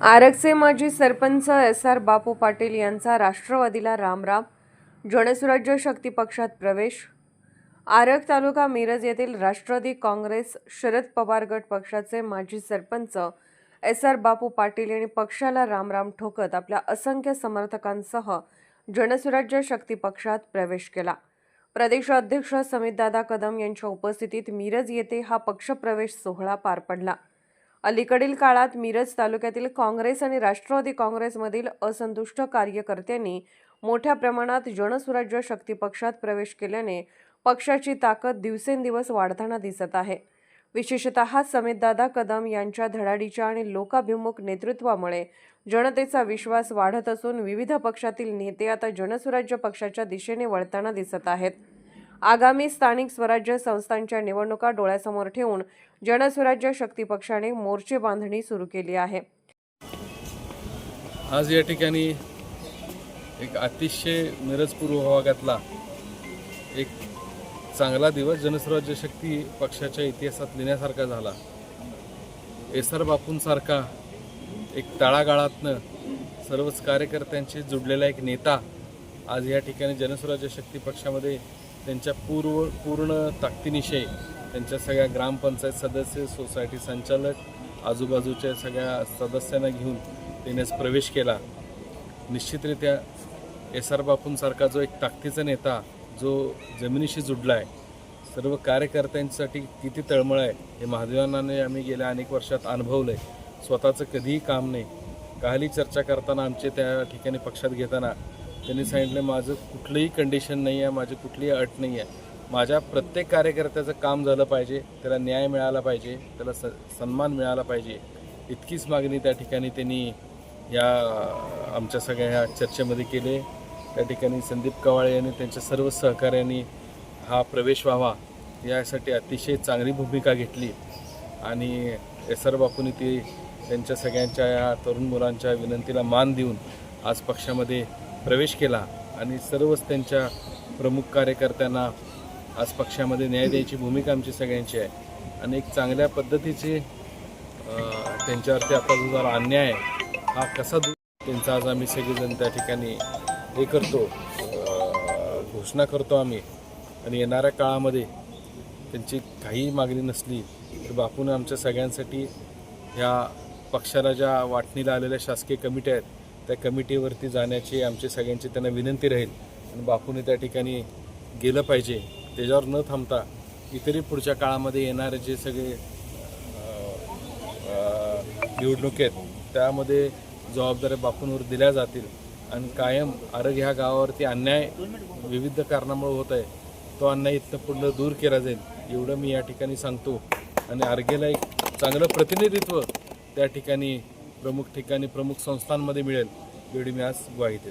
आरगचे माजी सरपंच S R Bapu Patil यांचा राष्ट्रवादीला रामराम जनसुराज्य शक्ती पक्षात प्रवेश. आरग तालुका मिरज येथील राष्ट्रवादी काँग्रेस शरद पवार गट पक्षाचे माजी सरपंच एस आर बापू पाटील यांनी पक्षाला रामराम ठोकत आपल्या असंख्य समर्थकांसह जनसुराज्य शक्ती पक्षात प्रवेश केला. प्रदेशाध्यक्ष समितदादा कदम यांच्या उपस्थितीत मिरज येथे हा पक्षप्रवेश सोहळा पार पडला. अलीकडील काळात मिरज तालुक्यातील काँग्रेस आणि राष्ट्रवादी काँग्रेसमधील असंतुष्ट कार्यकर्त्यांनी मोठ्या प्रमाणात जनसुराज्य शक्ती पक्षात प्रवेश केल्याने पक्षाची ताकद दिवसेंदिवस वाढताना दिसत आहे. विशेषतः समेतदादा कदम यांच्या धडाडीच्या आणि लोकाभिमुख नेतृत्वामुळे जनतेचा विश्वास वाढत असून विविध पक्षातील नेते आता जनसुराज्य पक्षाच्या दिशेने वळताना दिसत आहेत. आगामी स्थानिक स्वराज्य संस्थांच्या निवडणुका डोळ्यासमोर ठेवून जनस्वराज्य शक्ती पक्षाने मोर्चे बांधणी सुरू केली आहे. आज या ठिकाणी एक अतिशय मिरज पूर्व भागातला एक चांगला दिवस जनस्वराज्य शक्ती पक्षाच्या इतिहासात लिहिण्यासारखा झाला. एस आर बापूंसारखा एक तळागाळातनं सर्वच कार्यकर्त्यांशी जुडलेला एक नेता आज या ठिकाणी जनस्वराज्य शक्ती पक्षामध्ये त्यांच्या पूर्व पूर्ण ताकदीनिशय त्यांच्या सगळ्या ग्रामपंचायत सदस्य सोसायटी संचालक आजूबाजूच्या सगळ्या सदस्यांना घेऊन त्यांनीच प्रवेश केला. निश्चितरित्या एस आर बापूंसारखा जो एक ताकदीचा नेता जो जमिनीशी जुडला आहे सर्व कार्यकर्त्यांसाठी किती तळमळ आहे हे महादेवांनाने आम्ही गेल्या अनेक वर्षात अनुभवलं आहे स्वतःचं कधीही काम नाही. काही चर्चा करताना आमचे त्या ठिकाणी पक्षात घेताना त्यांनी सांगितलं माझं कुठलंही कंडिशन नाही आहे माझी कुठलीही अट नाही आहे माझ्या प्रत्येक कार्यकर्त्याचं काम झालं पाहिजे त्याला न्याय मिळाला पाहिजे त्याला स सन्मान मिळाला पाहिजे. इतकीच मागणी त्या ठिकाणी त्यांनी या आमच्या सगळ्या ह्या चर्चेमध्ये केले. त्या ठिकाणी संदीप कवाळे यांनी त्यांच्या सर्व सहकार्यांनी हा प्रवेश व्हावा यासाठी अतिशय चांगली भूमिका घेतली. आणि एस आर बापूंनी ती त्यांच्या सगळ्यांच्या या तरुण मुलांच्या विनंतीला मान देऊन आज पक्षामध्ये प्रवेश केला आणि सर्वच त्यांच्या प्रमुख कार्यकर्त्यांना आज पक्षामध्ये न्याय द्यायची भूमिका आमची सगळ्यांची आहे. आणि एक चांगल्या पद्धतीची त्यांच्यावरती आता जो जरा अन्याय आहे हा कसा दूर त्यांचा आज आम्ही सगळेजण त्या ठिकाणी हे करतो घोषणा करतो आम्ही. आणि येणाऱ्या काळामध्ये त्यांची काही मागणी नसली तर बापून आमच्या सगळ्यांसाठी ह्या पक्षाला ज्या वाटणीला आलेल्या शासकीय कमिट्या आहेत त्या कमिटीवरती जाण्याची आमची सगळ्यांची त्यांना विनंती राहील. आणि बापूने त्या ठिकाणी गेलं पाहिजे. त्याच्यावर न थांबता इतरही पुढच्या काळामध्ये येणारे जे सगळे निवडणूक आहेत त्यामध्ये जबाबदाऱ्या बापूंवर दिल्या जातील. आणि कायम आरग ह्या गावावरती अन्याय विविध कारणामुळे होत आहे. तो अन्याय इथनं पुढलं दूर केला जाईल एवढं मी या ठिकाणी सांगतो. आणि आरगेला एक चांगलं प्रतिनिधित्व त्या ठिकाणी प्रमुख ठिकाणी प्रमुख संस्थांमध्ये मिळेल. एवढी मी आज ग्वाही देतो.